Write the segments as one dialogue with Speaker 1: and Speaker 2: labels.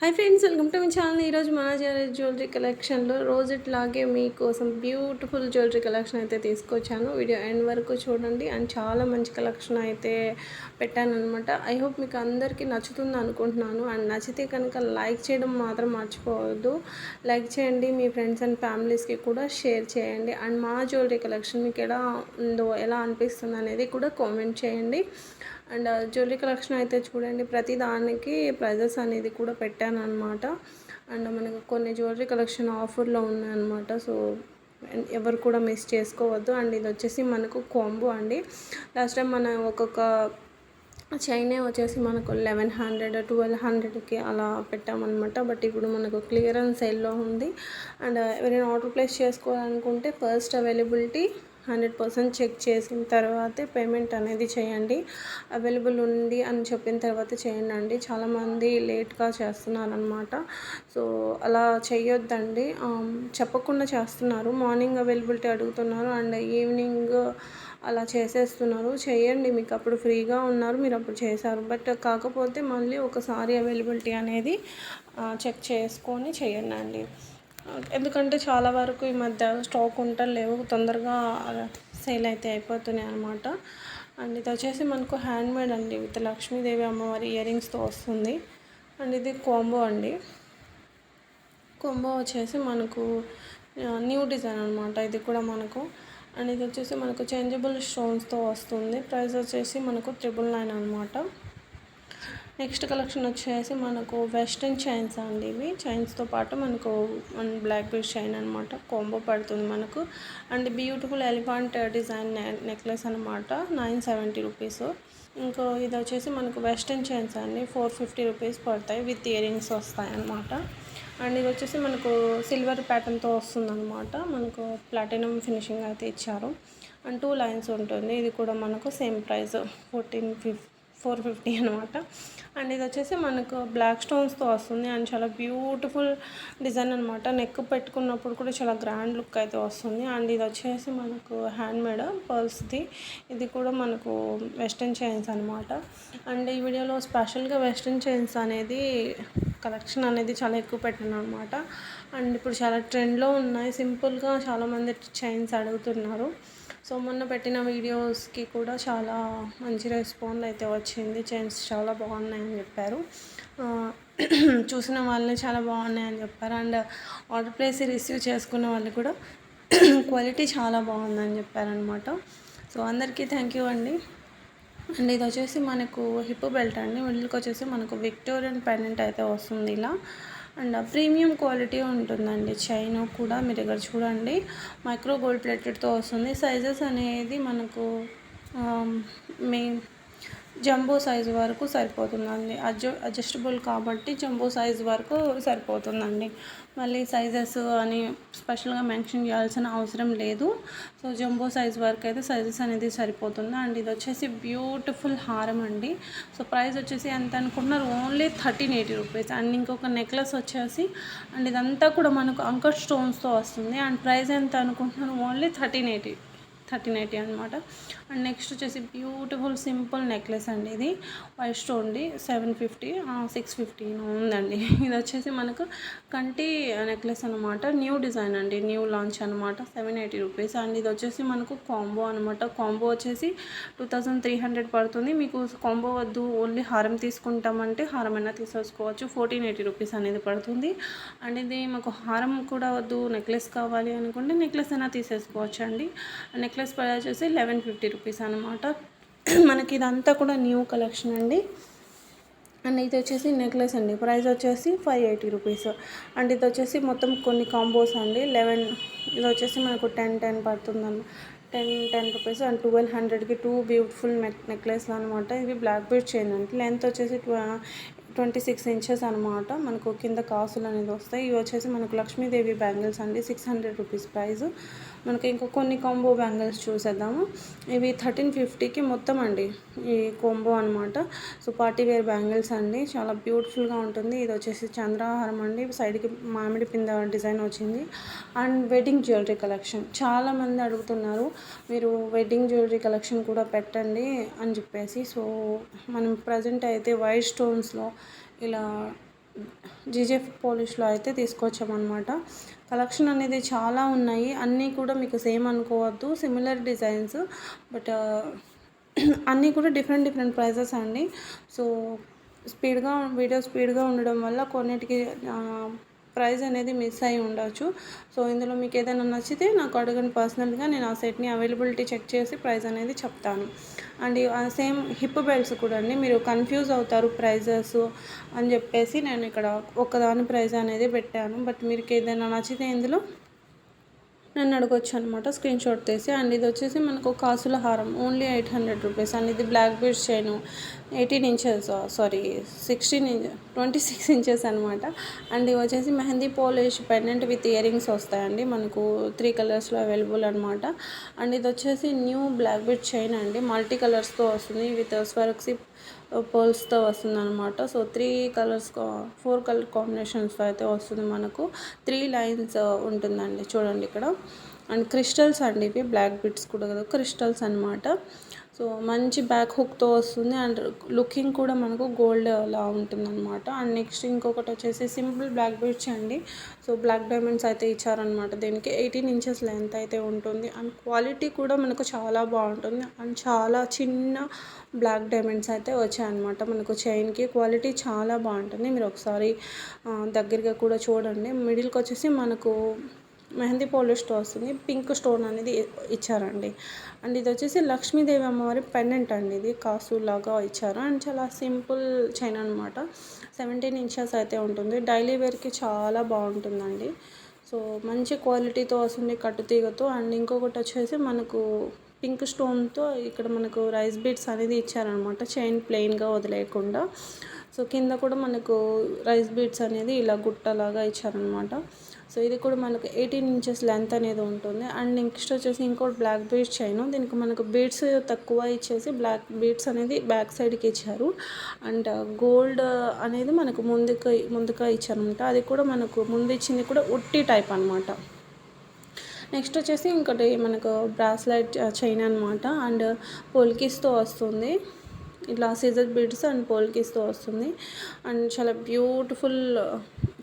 Speaker 1: Hi friends welcome to మీ channel. ఈరోజు మన జ్యువెలరీ కలెక్షన్లో రోజు ఇట్లాగే మీకోసం బ్యూటిఫుల్ జ్యువెలరీ కలెక్షన్ అయితే తీసుకొచ్చాను. వీడియో ఎండ్ వరకు చూడండి. అండ్ చాలా మంచి కలెక్షన్ అయితే పెట్టాను అనమాట ఐ హోప్ మీకు అందరికీ నచ్చుతుంది అనుకుంటున్నాను. అండ్ నచ్చితే కనుక లైక్ చేయడం మాత్రం మర్చిపోవద్దు. లైక్ చేయండి మీ ఫ్రెండ్స్ అండ్ ఫ్యామిలీస్కి కూడా షేర్ చేయండి. అండ్ మా జ్యువెలరీ కలెక్షన్ మీకు ఎలా ఉందో ఎలా అనిపిస్తుంది అనేది కూడా కామెంట్ చేయండి. అండ్ జ్యువెలరీ కలెక్షన్ అయితే చూడండి ప్రతి దానికి ప్రైజెస్ అనేది కూడా పెట్టాను అనమాట అండ్ మనకు కొన్ని జ్యువెలరీ కలెక్షన్ ఆఫర్లో ఉన్నాయన్నమాట. సో ఎవరు కూడా మిస్ చేసుకోవద్దు. అండ్ ఇది వచ్చేసి మనకు కాంబో అండి. లాస్ట్ టైం మనం ఒక్కొక్క చైనే వచ్చేసి మనకు లెవెన్ హండ్రెడ్ ట్వెల్వ్ హండ్రెడ్కి అలా పెట్టామన్నమాట. బట్ ఇప్పుడు మనకు క్లియరెన్స్ సేల్లో ఉంది. అండ్ ఎవరైనా ఆర్డర్ ప్లేస్ చేసుకోవాలనుకుంటే first availability hundred percent check చేసిన తర్వాతే పేమెంట్ అనేది చేయండి. అవైలబుల్ ఉంది అని చెప్పిన తర్వాత చేయండి అండి. చాలామంది లేట్గా చేస్తున్నారనమాట సో అలా చేయొద్దండి చెప్పకుండా చేస్తున్నారు. మార్నింగ్ అవైలబిలిటీ అడుగుతున్నారు. అండ్ ఈవినింగ్ అలా చేసేస్తున్నారు. చేయండి. మీకు అప్పుడు ఫ్రీగా ఉన్నారు. మీరు అప్పుడు చేశారు. బట్ కాకపోతే మళ్ళీ ఒకసారి అవైలబిలిటీ అనేది చెక్ చేసుకొని చేయండి అండి. ఎందుకంటే చాలా వరకు ఈ మధ్య స్టాక్ లేవు. తొందరగా సేల్ అయితే అయిపోతున్నాయి అనమాట అండ్ ఇది వచ్చేసి మనకు హ్యాండ్మేడ్ అండి. విత్ లక్ష్మీదేవి అమ్మవారి ఇయర్ రింగ్స్తో వస్తుంది. అండ్ ఇది కొంబో అండి. కొంబో వచ్చేసి మనకు న్యూ డిజైన్ అనమాట ఇది కూడా మనకు. అండ్ ఇది వచ్చేసి మనకు చేంజబుల్ స్టోన్స్తో వస్తుంది. ప్రైస్ వచ్చేసి మనకు ట్రిపుల్ నైన్ అనమాట నెక్స్ట్ కలెక్షన్ వచ్చేసి మనకు వెస్ట్రన్ చైన్స్ అండి ఇవి. చైన్స్తో పాటు మనకు బ్లాక్ బీడ్ చైన్ అనమాట కాంబో పడుతుంది మనకు. And beautiful elephant design necklace అనమాట నైన్ సెవెంటీ రూపీస్. ఇంకో ఇది వచ్చేసి మనకు వెస్ట్రన్ చైన్స్ అండి. ఫోర్ ఫిఫ్టీ రూపీస్ పడతాయి. విత్ ఇయర్ రింగ్స్ వస్తాయి అనమాట అండ్ ఇది వచ్చేసి మనకు సిల్వర్ ప్యాటర్న్తో వస్తుందన్నమాట మనకు ప్లాటినం ఫినిషింగ్ అయితే ఇచ్చారు. అండ్ టూ లైన్స్ ఉంటుంది. ఇది కూడా మనకు same price fourteen fif four fifty అనమాట అండ్ ఇది వచ్చేసి మనకు బ్లాక్ స్టోన్స్తో వస్తుంది. అండ్ చాలా బ్యూటిఫుల్ డిజైన్ అనమాట నెక్ పెట్టుకున్నప్పుడు కూడా చాలా గ్రాండ్ లుక్ అయితే వస్తుంది. అండ్ ఇది వచ్చేసి మనకు హ్యాండ్మేడ్ పర్ల్స్ది. ఇది కూడా మనకు వెస్ట్రన్ చైన్స్ అనమాట అండ్ ఈ వీడియోలో స్పెషల్గా వెస్ట్రన్ చైన్స్ అనేది కలెక్షన్ అనేది చాలా ఎక్కువ పెట్టాను అనమాట అండ్ ఇప్పుడు చాలా ట్రెండ్లో ఉన్నాయి. సింపుల్గా చాలామంది చైన్స్ అడుగుతున్నారు. సో మొన్న పెట్టిన వీడియోస్కి కూడా చాలా మంచి రెస్పాండ్ అయితే వచ్చింది. చైన్స్ చాలా బాగున్నాయని చెప్పారు. చూసిన వాళ్ళని చాలా బాగున్నాయని చెప్పారు. అండ్ ఆర్డర్ ప్లేస్ రిసీవ్ చేసుకున్న వాళ్ళు కూడా క్వాలిటీ చాలా బాగుందని చెప్పారనమాట సో అందరికీ థ్యాంక్ యూ అండి. అండ్ ఇది వచ్చేసి మనకు హిప్ బెల్ట్ అండి. మిడిల్కి వచ్చేసి మనకు విక్టోరియన్ పెండెంట్ అయితే వస్తుంది ఇలా. అండ్ ప్రీమియం క్వాలిటీ ఉంటుందండి. చైన్ కూడా మీరు దగ్గర చూడండి. మైక్రో గోల్డ్ ప్లేటెడ్తో వస్తుంది. సైజెస్ అనేది మనకు మెయిన్ జంబో సైజు వరకు సరిపోతుందండి. అడ్జ అడ్జస్టబుల్ కాబట్టి జంబో సైజు వరకు సరిపోతుందండి. మళ్ళీ సైజెస్ అని స్పెషల్గా మెన్షన్ చేయాల్సిన అవసరం లేదు. సో జంబో సైజ్ వరకు అయితే సైజెస్ అనేది సరిపోతుంది? అండ్ ఇది వచ్చేసి బ్యూటిఫుల్ హారం అండి. సో ప్రైస్ వచ్చేసి ఎంత అనుకుంటున్నారు? Only thirteen eighty rupees. And ఇంకొక నెక్లెస్ వచ్చేసి అండ్ ఇదంతా కూడా మనకు అంకర్ స్టోన్స్తో వస్తుంది. అండ్ ప్రైస్ ఎంత అనుకుంటున్నారు? Only thirteen eighty thirteen eighty అనమాట అండ్ నెక్స్ట్ వచ్చేసి బ్యూటిఫుల్ సింపుల్ నెక్లెస్ అండి ఇది. వైట్ స్టోన్ది సెవెన్ ఫిఫ్టీ సిక్స్ ఫిఫ్టీ ఉందండి. ఇది వచ్చేసి మనకు కంటి నెక్లెస్ అనమాట న్యూ డిజైన్ అండి. న్యూ లాంచ్ అనమాట సెవెన్ ఎయిటీ రూపీస్ అండ్ ఇది వచ్చేసి మనకు కాంబో అనమాట కాంబో వచ్చేసి టూ థౌజండ్ త్రీ హండ్రెడ్ పడుతుంది. మీకు కాంబో వద్దు ఓన్లీ హారం తీసుకుంటామంటే హారం అయినా తీసేసుకోవచ్చు. ఫోర్టీన్ ఎయిటీ రూపీస్ అనేది పడుతుంది. అండ్ ఇది మాకు హారం కూడా వద్దు నెక్లెస్ కావాలి అనుకుంటే నెక్లెస్ అయినా తీసేసుకోవచ్చు అండి నెక్లెస్ నెక్లెస్ ప్రైస్ వచ్చేసి లెవెన్ ఫిఫ్టీ రూపీస్ అనమాట మనకి ఇదంతా కూడా న్యూ కలెక్షన్ అండి. అండ్ ఇది వచ్చేసి నెక్లెస్ అండి. ప్రైస్ వచ్చేసి ఫైవ్ ఎయిటీ రూపీస్ అండ్ ఇది వచ్చేసి మొత్తం కొన్ని కాంబోస్ అండి. లెవెన్ ఇది వచ్చేసి మనకు ten ten పడుతుందన్న ten ten rupees and twelve హండ్రెడ్కి టూ బ్యూటిఫుల్ నెక్ నెక్లెస్లు అనమాట ఇవి బ్లాక్ బీట్ చైన్ అండి. లెంత్ వచ్చేసి ట్వంటీ సిక్స్ ఇంచెస్ అనమాట మనకు కింద కాసులు అనేది వస్తాయి. ఇవి వచ్చేసి మనకు లక్ష్మీదేవి బ్యాంగిల్స్ అండి. సిక్స్ హండ్రెడ్ రూపీస్ ప్రైస్ మనకి ఇంకా కొన్ని కాంబో బ్యాంగిల్స్ చూసేద్దాము. ఇవి థర్టీన్ ఫిఫ్టీకి మొత్తం అండి. ఈ కాంబో అనమాట సో పార్టీ వేర్ బ్యాంగిల్స్ అండి. చాలా బ్యూటిఫుల్గా ఉంటుంది. ఇది వచ్చేసి చంద్రహారం అండి. సైడ్కి మామిడి పింద డిజైన్ వచ్చింది. అండ్ వెడ్డింగ్ జ్యువెలరీ కలెక్షన్ చాలామంది అడుగుతున్నారు మీరు వెడ్డింగ్ జ్యువెలరీ కలెక్షన్ కూడా పెట్టండి అని చెప్పేసి. సో మనం ప్రజెంట్ అయితే వైట్ స్టోన్స్లో ఇలా జీజేఫ్ పాలిష్లో అయితే తీసుకొచ్చామన్నమాట. కలెక్షన్ అనేది చాలా ఉన్నాయి. అన్నీ కూడా మీకు సేమ్ అనుకోవద్దు. సిమిలర్ డిజైన్స్ బట్ అన్నీ కూడా డిఫరెంట్ డిఫరెంట్ ప్రైజెస్ అండి. సో స్పీడ్గా వీడియో స్పీడ్గా ఉండడం వల్ల కొన్నిటికి uh, ప్రైస్ అనేది మిస్ అయి ఉండొచ్చు. సో ఇందులో మీకు ఏదైనా నచ్చితే నాకు అడగండి పర్సనల్గా. నేను ఆ సెట్ని అవైలబిలిటీ చెక్ చేసి ప్రైస్ అనేది చెప్తాను. అండ్ సేమ్ హిప్ బెల్ట్స్ కూడా అండి. మీరు కన్ఫ్యూజ్ అవుతారు ప్రైజెస్ అని చెప్పేసి నేను ఇక్కడ ఒకదాని ప్రైజ్ అనేది పెట్టాను. బట్ మీరు ఏదైనా నచ్చితే ఇందులో నన్ను అడగొచ్చు అనమాట స్క్రీన్ షాట్ తీసి. అండ్ ఇది వచ్చేసి మనకు కాసుల హారం only eight hundred rupees and ఇది black beads chain eighteen inches sorry sixteen inch twenty six inches అనమాట అండ్ ఇవి వచ్చేసి mehndi polish pendant with earrings వస్తాయండి మనకు త్రీ కలర్స్లో అవైలబుల్ అనమాట అండ్ ఇది వచ్చేసి న్యూ బ్లాక్ బీడ్ చైన్ అండి మల్టీ కలర్స్తో వస్తుంది విత్ స్వర్క్సీ పర్ల్స్తో వస్తుంది అనమాట so three colours four colour కాంబినేషన్స్తో అయితే వస్తుంది మనకు. త్రీ లైన్స్ ఉంటుందండి. చూడండి ఇక్కడ. అండ్ క్రిస్టల్స్ అండి ఇవి బ్లాక్ బిట్స్ కూడా కదా క్రిస్టల్స్ అనమాట సో మంచి బ్యాక్ హుక్తో వస్తుంది అండ్ లుకింగ్ కూడా మనకు గోల్డ్ లా ఉంటుందన్నమాట. అండ్ నెక్స్ట్ ఇంకొకటి వచ్చేసి సింపుల్ బ్లాక్ బిట్స్ అండి. సో బ్లాక్ డైమండ్స్ అయితే ఇచ్చారనమాట దీనికి ఎయిటీన్ ఇంచెస్ లెంత్ అయితే ఉంటుంది. అండ్ క్వాలిటీ కూడా మనకు చాలా బాగుంటుంది. అండ్ చాలా చిన్న బ్లాక్ డైమండ్స్ అయితే వచ్చాయన్నమాట మనకు చైన్కి. క్వాలిటీ చాలా బాగుంటుంది. మీరు ఒకసారి దగ్గరగా కూడా చూడండి. మిడిల్కి వచ్చేసి మనకు మెహందీ పాలిష్తో వస్తుంది. పింక్ స్టోన్ అనేది ఇచ్చారండి. అండ్ ఇది వచ్చేసి లక్ష్మీదేవి అమ్మవారి పెండెంట్ అండి ఇది. కాసు లాగా ఇచ్చారు. అండ్ చాలా సింపుల్ చైన్ అనమాట సెవెంటీన్ ఇంచెస్ అయితే ఉంటుంది. డైలీ వేర్కి చాలా బాగుంటుందండి. సో మంచి క్వాలిటీతో వస్తుంది కట్టు తీగతో. అండ్ ఇంకొకటి వచ్చేసి మనకు పింక్ స్టోన్తో ఇక్కడ మనకు రైస్ బీట్స్ అనేది ఇచ్చారనమాట చైన్ ప్లెయిన్గా వదిలేయకుండా. సో కింద కూడా మనకు రైస్ బీట్స్ అనేది ఇలా గుట్టలాగా ఇచ్చారనమాట సో ఇది కూడా మనకు ఎయిటీన్ ఇంచెస్ లెంత్ అనేది ఉంటుంది. అండ్ నెక్స్ట్ వచ్చేసి ఇంకోటి బ్లాక్ బీడ్స్ చైన్. దీనికి మనకు బీడ్స్ తక్కువ ఇచ్చేసి బ్లాక్ బీడ్స్ అనేది బ్యాక్ సైడ్కి ఇచ్చారు. అండ్ గోల్డ్ అనేది మనకు ముందుకు ముందుగా ఇచ్చారనమాట అది కూడా మనకు ముందు ఇచ్చింది కూడా ఉట్టి టైప్ అనమాట నెక్స్ట్ వచ్చేసి ఇంకోటి మనకు బ్రాస్లైట్ చైన్ అనమాట అండ్ పోల్కిస్తో వస్తుంది. ఇట్లా సీజర్ బీడ్స్ అండ్ పోల్కిస్తో వస్తుంది. అండ్ చాలా బ్యూటిఫుల్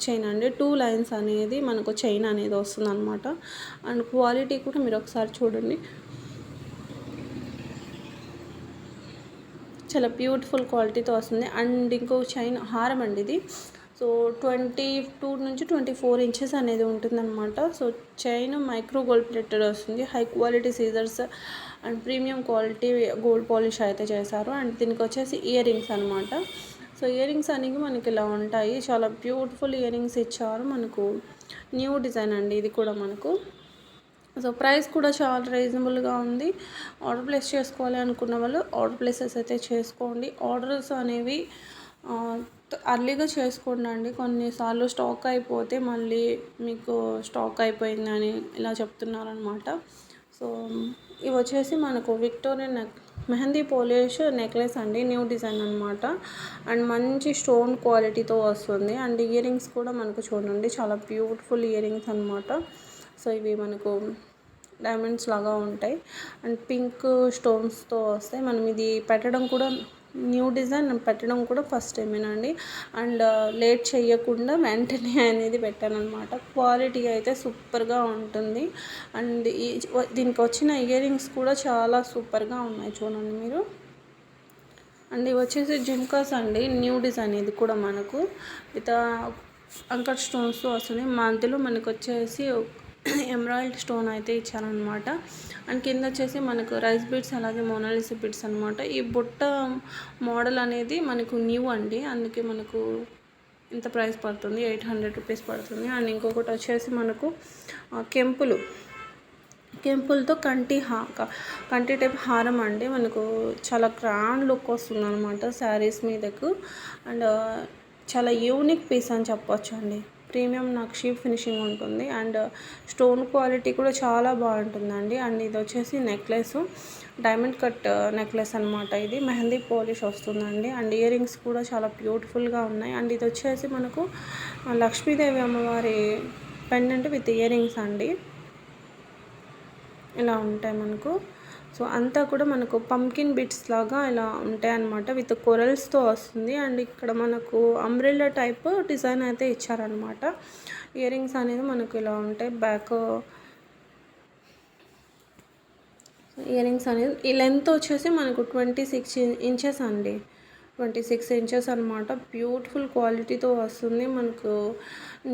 Speaker 1: చైన్ అండి. టూ లైన్స్ అనేది మనకు చైన్ అనేది వస్తుంది అనమాట అండ్ క్వాలిటీ కూడా మీరు ఒకసారి చూడండి. చాలా బ్యూటిఫుల్ క్వాలిటీతో వస్తుంది. అండ్ ఇంకో చైన్ హారం అండి ఇది. సో ట్వంటీ టూ నుంచి ట్వంటీ ఫోర్ ఇంచెస్ అనేది ఉంటుందన్నమాట. So chain micro gold plated వస్తుంది. High quality seizers and premium quality gold polish అయితే చేశారు. అండ్ దీనికి వచ్చేసి ఇయర్ రింగ్స్ అనమాట సో ఇయర్ రింగ్స్ అనేవి మనకి ఇలా ఉంటాయి. చాలా బ్యూటిఫుల్ ఇయర్ రింగ్స్ ఇచ్చారు మనకు. న్యూ డిజైన్ అండి ఇది కూడా మనకు. సో ప్రైస్ కూడా చాలా రీజనబుల్గా ఉంది. ఆర్డర్ ప్లేస్ చేసుకోవాలి అనుకున్న వాళ్ళు ఆర్డర్ ప్లేసెస్ అయితే చేసుకోండి. ఆర్డర్స్ అనేవి అర్లీగా చేసుకోండి అండి. కొన్నిసార్లు స్టాక్ అయిపోతే మళ్ళీ మీకు స్టాక్ అయిపోయిందని ఇలా చెప్తున్నారనమాట సో ఇవి వచ్చేసి మనకు Victoria neck mehndi polish necklace అండి. న్యూ డిజైన్ అనమాట అండ్ మంచి స్టోన్ క్వాలిటీతో వస్తుంది. అండ్ ఇయర్ రింగ్స్ కూడా మనకు చూడండి. చాలా బ్యూటిఫుల్ ఇయర్ రింగ్స్ అనమాట సో ఇవి మనకు డైమండ్స్ లాగా ఉంటాయి. అండ్ పింక్ స్టోన్స్తో వస్తాయి. మనం ఇది పెట్టడం కూడా న్యూ డిజైన్ పెట్టడం కూడా ఫస్ట్ టైమేనండి. అండ్ లేట్ చేయకుండా వెంటనే అనేది పెట్టానమాట అనమాట క్వాలిటీ అయితే సూపర్గా ఉంటుంది. అండ్ దీనికి వచ్చిన ఇయర్ రింగ్స్ కూడా చాలా సూపర్గా ఉన్నాయి చూడండి మీరు. అండ్ ఇవి వచ్చేసి జిమ్కాస్ అండి. న్యూ డిజైన్ ఇది కూడా మనకు. విత్ అంకర్ స్టోన్స్ వస్తుంది మధ్యలో మనకు వచ్చేసి ఎమరాల్డ్ స్టోన్ అయితే ఇచ్చారనమాట అండ్ కింద వచ్చేసి మనకు రైస్ బిట్స్ అలాగే మోనాలిస్ బిట్స్ అనమాట ఈ బుట్ట మోడల్ అనేది మనకు న్యూ అండి. అందుకే మనకు ఇంత ప్రైస్ పడుతుంది. ఎయిట్ హండ్రెడ్ రూపీస్ పడుతుంది. అండ్ ఇంకొకటి వచ్చేసి మనకు కెంపులు. కెంపులతో కంటి హా కంటి టైప్ హారం అండి. మనకు చాలా గ్రాండ్ లుక్ వస్తుంది అనమాట శారీస్ మీదకు. అండ్ చాలా యూనిక్ పీస్ అని చెప్పొచ్చు అండి ప్రీమియం నక్షి ఫినిషింగ్ ఉంటుంది. అండ్ స్టోన్ క్వాలిటీ కూడా చాలా బాగుంటుందండి. అండ్ ఇది వచ్చేసి నెక్లెస్. డైమండ్ కట్ నెక్లెస్ అనమాట ఇది. మెహందీ పాలిష్ వస్తుందండి. అండ్ ఇయర్ రింగ్స్ కూడా చాలా బ్యూటిఫుల్గా ఉన్నాయి. అండ్ ఇది వచ్చేసి మనకు లక్ష్మీదేవి అమ్మవారి పెండెంట్ విత్ ఇయర్ రింగ్స్ అండి. ఇలా ఉంటాయి మనకు. సో అంతా కూడా మనకు పంకిన్ బిట్స్ లాగా ఇలా ఉంటాయి అన్నమాట విత్ కొరల్స్తో వస్తుంది. అండ్ ఇక్కడ మనకు అంబ్రెల్లా టైప్ డిజైన్ అయితే ఇచ్చారనమాట ఇయర్ రింగ్స్ అనేది మనకు ఇలా ఉంటాయి. బ్యాక్ ఇయర్ రింగ్స్ అనేది ఈ లెంత్ వచ్చేసి మనకు ట్వంటీ సిక్స్ ఇంచెస్ అండి. ట్వంటీ సిక్స్ ఇంచెస్ అనమాట బ్యూటిఫుల్ క్వాలిటీతో వస్తుంది. మనకు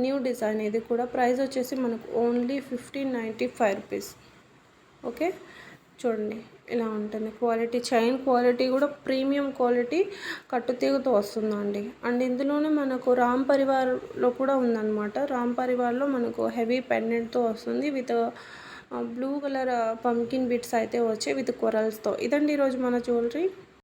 Speaker 1: న్యూ డిజైన్ ఇది కూడా. ప్రైస్ వచ్చేసి మనకు only fifteen ninety five rupees okay చూడండి ఇలా ఉంటుంది. క్వాలిటీ చైన్ క్వాలిటీ కూడా ప్రీమియం క్వాలిటీ కట్టుతీగతో వస్తుందండి. అండ్ ఇందులోనే మనకు రామ్ పరివార్లో కూడా ఉందన్నమాట. రామ్ పరివార్లో మనకు హెవీ పెండెంట్తో వస్తుంది. With blue colour pumpkin bits అయితే వచ్చాయి విత్ కొరల్స్తో ఇదండి ఈరోజు మన జ్యువెలరీ